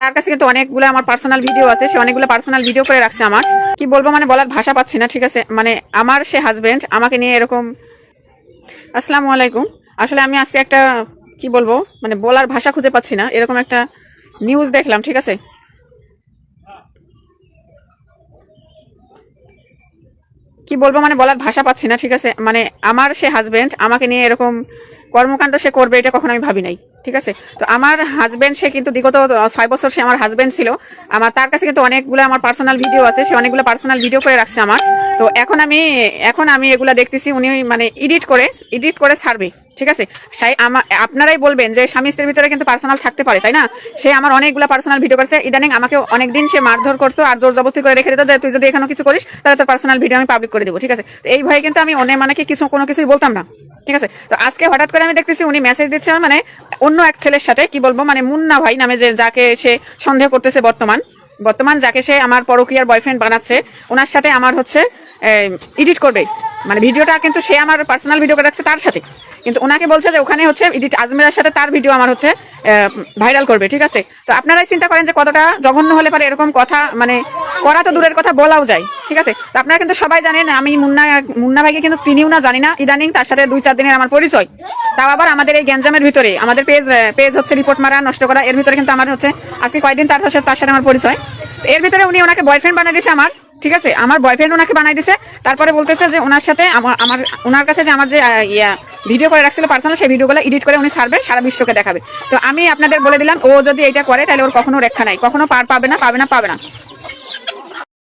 তার কাছে কিন্তু অনেকগুলো আমার পার্সোনাল ভিডিও আছে, সে অনেকগুলো পার্সোনাল ভিডিও করে রাখছে আমার। কি বলব মানে বলার ভাষা পাচ্ছি না, ঠিক আছে? মানে আমার সে হাজবেন্ড আমাকে নিয়ে এরকম আসসালামু আলাইকুম। আসলে আমি আজকে একটা, কি বলব মানে বলার ভাষা খুঁজে পাচ্ছি না, এরকম একটা নিউজ দেখলাম, ঠিক আছে? কি বলব মানে বলার ভাষা পাচ্ছি না, ঠিক আছে? মানে আমার সে হাজবেন্ড আমাকে নিয়ে এরকম কর্মকাণ্ড সে করবে, এটা কখনো আমি ভাবি নাই, ঠিক আছে? তো আমার হাজবেন্ড সে কিন্তু বিগত ছয় বছর সে আমার হাজবেন্ড ছিল। আমার, তার কাছে কিন্তু অনেকগুলো আমার পার্সোনাল ভিডিও আছে, সে অনেকগুলো পার্সোনাল ভিডিও করে রাখছে আমার। তো এখন আমি এখন আমি এগুলা দেখতেছি, উনি মানে এডিট করে এডিট করে ছাড়বে, ঠিক আছে? সাই আপনারাই বলবেন যে স্বামী স্ত্রীর ভিতরে কিন্তু পার্সোনাল থাকতে পারে, তাই না? সে আমার অনেকগুলো পার্সোনাল ভিডিও করছে, ইদানিং আমাকে অনেকদিন সে মারধর করতো আর জোর জবস্তি করে রেখে দিত যে তুই যদি এখানে কিছু করিস, তাহলে তোর পার্সোনাল ভিডিও আমি পাবলিক করে দেবো, ঠিক আছে? তো এই ভয়ে কিন্তু আমি অনেক মানে কি কিছু, কোনো কিছুই বলতাম না, ঠিক আছে? তো আজকে হঠাৎ করে আমি দেখতেছি উনি মেসেজ দিচ্ছে মানে অন্য এক ছেলের সাথে, কি বলব মানে মুন্না ভাই নামে যে, যাকে সে সন্দেহ করতেছে বর্তমান বর্তমান যাকে সে আমার পরকীয়ার বয়ফ্রেন্ড বানাচ্ছে ওনার সাথে আমার হচ্ছে এডিট করবে। মানে ভিডিওটা কিন্তু সে আমার পার্সোনাল ভিডিও রাখছে তার সাথে। কিন্তু ওনাকে বলছে যে ওখানে হচ্ছে এডিট আজমেরার সাথে তার ভিডিও আমার হচ্ছে ভাইরাল করবে, ঠিক আছে? তো আপনারাই চিন্তা করেন যে কতটা জঘন্য হলে পারে এরকম কথা মানে করা তো দূরের কথা বলাও যায়, ঠিক আছে? তো আপনারা কিন্তু সবাই জানেন, আমি মুন্না মুন্না ভাইকে কিন্তু চিনিও না, জানি না। ইদানিং তার সাথে দুই চার দিনের আমার পরিচয়। তাও আবার আমাদের এই গ্যাঞ্জামের ভিতরে, আমাদের পেজ পেজ হচ্ছে রিপোর্ট মারা, নষ্ট করা, এর ভিতরে কিন্তু আমার হচ্ছে, আজকে কয়েকদিন তার সাথে তার সাথে আমার পরিচয়। এর ভিতরে উনি ওনাকে বয়ফ্রেন্ড বানিয়ে দিয়েছে আমার। ঠিক আছে? আমার বয়ফ্রেন্ড ওনাকে বানাই দিছে। তারপরে বলতেছে যে ওনার সাথে আমার আমার ওনার কাছে যে আমার যে ইয়া ভিডিও করে রাখছিল পার্সোনাল সেই ভিডিওগুলো এডিট করে উনি ছাড়বে, সারা বিশ্বকে দেখাবে। তো আমি আপনাদের বলে দিলাম, ও যদি এটা করে, তাহলে ওর কখনো রেখা নাই। কখনো পার পাবে না পাবে না পাবে না।